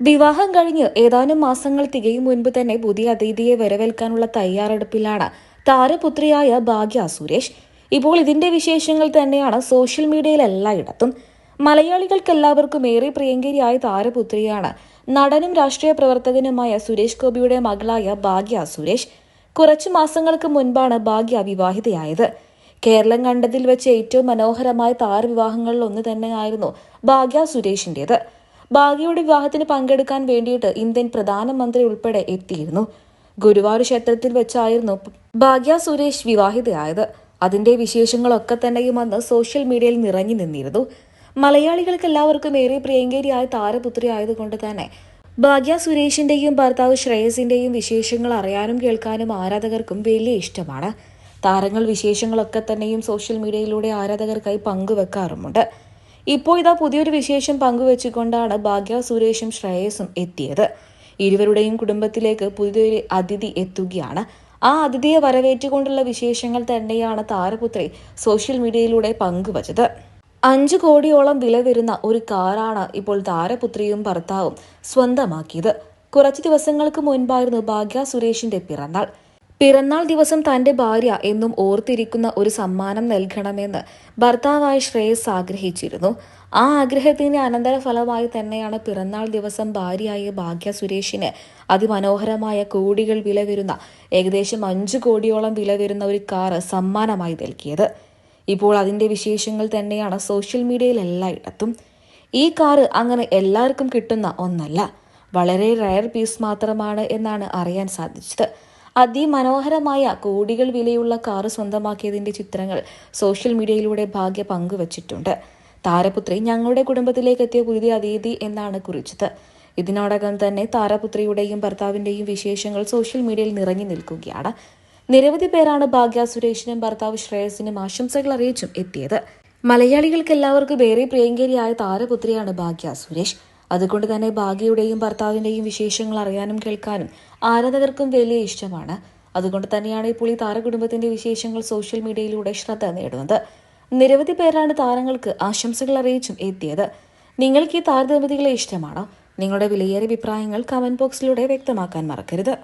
വിവാഹം കഴിഞ്ഞ് ഏതാനും മാസങ്ങൾ തികയും മുൻപ് തന്നെ പുതിയ അതിഥിയെ വരവേൽക്കാനുള്ള തയ്യാറെടുപ്പിലാണ് താരപുത്രിയായ ഭാഗ്യ സുരേഷ്. ഇപ്പോൾ ഇതിന്റെ വിശേഷങ്ങൾ തന്നെയാണ് സോഷ്യൽ മീഡിയയിൽ എല്ലായിടത്തും. മലയാളികൾക്കെല്ലാവർക്കും ഏറെ പ്രിയങ്കരിയായ താരപുത്രിയാണ്. നടനും രാഷ്ട്രീയ പ്രവർത്തകനുമായ സുരേഷ് ഗോപിയുടെ മകളായ ഭാഗ്യ സുരേഷ്. കുറച്ചു മാസങ്ങൾക്ക് മുൻപാണ് ഭാഗ്യ വിവാഹിതയായത്. കേരളം കണ്ടതിൽ വെച്ച് ഏറ്റവും മനോഹരമായ താരവിവാഹങ്ങളിൽ ഒന്ന് തന്നെയായിരുന്നു ഭാഗ്യ സുരേഷിന്റേത്. ഭാഗ്യയുടെ വിവാഹത്തിന് പങ്കെടുക്കാൻ വേണ്ടിയിട്ട് ഇന്ത്യൻ പ്രധാനമന്ത്രി ഉൾപ്പെടെ എത്തിയിരുന്നു. ഗുരുവായൂർ ക്ഷേത്രത്തിൽ വെച്ചായിരുന്നു ഭാഗ്യ സുരേഷ് വിവാഹിതയായത്. അതിന്റെ വിശേഷങ്ങളൊക്കെ തന്നെയും അന്ന് സോഷ്യൽ മീഡിയയിൽ നിറഞ്ഞു നിന്നിരുന്നു. മലയാളികൾക്ക് എല്ലാവർക്കും ഏറെ പ്രിയങ്കരിയായ താരപുത്രി ആയതുകൊണ്ട് തന്നെ ഭാഗ്യ സുരേഷിന്റെയും ഭർത്താവ് ശ്രേയസിന്റെയും വിശേഷങ്ങൾ അറിയാനും കേൾക്കാനും ആരാധകർക്കും വലിയ ഇഷ്ടമാണ്. താരങ്ങൾ വിശേഷങ്ങളൊക്കെ തന്നെയും സോഷ്യൽ മീഡിയയിലൂടെ ആരാധകർക്കായി പങ്കുവെക്കാറുമുണ്ട്. ഇപ്പോൾ ഇതാ പുതിയൊരു വിശേഷം പങ്കുവെച്ചുകൊണ്ടാണ് ഭാഗ്യ സുരേഷും ശ്രേയസും എത്തിയത്. ഇരുവരുടെയും കുടുംബത്തിലേക്ക് പുതിയൊരു അതിഥി എത്തുകയാണ്. ആ അതിഥിയെ വരവേറ്റുകൊണ്ടുള്ള വിശേഷങ്ങൾ തന്നെയാണ് താരപുത്രി സോഷ്യൽ മീഡിയയിലൂടെ പങ്കുവച്ചത്. അഞ്ചു കോടിയോളം വില വരുന്ന ഒരു കാറാണ് ഇപ്പോൾ താരപുത്രിയും ഭർത്താവും സ്വന്തമാക്കിയത്. കുറച്ച് ദിവസങ്ങൾക്ക് മുൻപായിരുന്നു ഭാഗ്യ സുരേഷിന്റെ പിറന്നാൾ. പിറന്നാൾ ദിവസം തന്റെ ഭാര്യ എന്നും ഓർത്തിരിക്കുന്ന ഒരു സമ്മാനം നൽകണമെന്ന് ഭർത്താവായ ശ്രേയസ് ആഗ്രഹിച്ചിരുന്നു. ആ ആഗ്രഹത്തിന്റെ അനന്തരഫലമായി തന്നെയാണ് പിറന്നാൾ ദിവസം ഭാര്യയായ ഭാഗ്യ സുരേഷിന് അതിമനോഹരമായ കോടികൾ വില വരുന്ന ഏകദേശം അഞ്ചു കോടിയോളം വില വരുന്ന ഒരു കാർ സമ്മാനമായി നൽകിയത്. ഇപ്പോൾ അതിന്റെ വിശേഷങ്ങൾ തന്നെയാണ് സോഷ്യൽ മീഡിയയിൽ എല്ലായിടത്തും. ഈ കാറ് അങ്ങനെ എല്ലാവർക്കും കിട്ടുന്ന ഒന്നല്ല വളരെ റയർ പീസ് മാത്രമാണ് എന്നാണ് അറിയാൻ സാധിച്ചത്. അതിമനോഹരമായ കോടികൾ വിലയുള്ള കാറ് സ്വന്തമാക്കിയതിന്റെ ചിത്രങ്ങൾ സോഷ്യൽ മീഡിയയിലൂടെ ഭാഗ്യ പങ്കുവച്ചിട്ടുണ്ട്. താരപുത്രി ഞങ്ങളുടെ കുടുംബത്തിലേക്ക് എത്തിയ പുതിയ അതിഥി എന്നാണ് കുറിച്ചത്. ഇതിനോടകം തന്നെ താരപുത്രിയുടെയും ഭർത്താവിന്റെയും വിശേഷങ്ങൾ സോഷ്യൽ മീഡിയയിൽ നിറഞ്ഞു നിൽക്കുകയാണ്. നിരവധി പേരാണ് ഭാഗ്യ സുരേഷിനും ഭർത്താവ് ശ്രേയസിനും ആശംസകൾ അറിയിച്ചും എത്തിയത്. മലയാളികൾക്ക് എല്ലാവർക്കും ഏറെ പ്രിയങ്കരിയായ താരപുത്രിയാണ് ഭാഗ്യ സുരേഷ്. അതുകൊണ്ട് തന്നെ ഭാഗ്യയുടെയും ഭർത്താവിന്റെയും വിശേഷങ്ങൾ അറിയാനും കേൾക്കാനും ആരാധകർക്കും വലിയ ഇഷ്ടമാണ്. അതുകൊണ്ട് തന്നെയാണ് ഇപ്പോൾ ഈ താരകുടുംബത്തിന്റെ വിശേഷങ്ങൾ സോഷ്യൽ മീഡിയയിലൂടെ ശ്രദ്ധ നേടുന്നത്. നിരവധി പേരാണ് താരങ്ങൾക്ക് ആശംസകൾ അറിയിച്ചും എത്തിയത്. നിങ്ങൾക്ക് ഈ താരദമ്പതികളെ ഇഷ്ടമാണോ? നിങ്ങളുടെ വിലയേറിയ അഭിപ്രായങ്ങൾ കമന്റ് ബോക്സിലൂടെ വ്യക്തമാക്കാൻ മറക്കരുത്.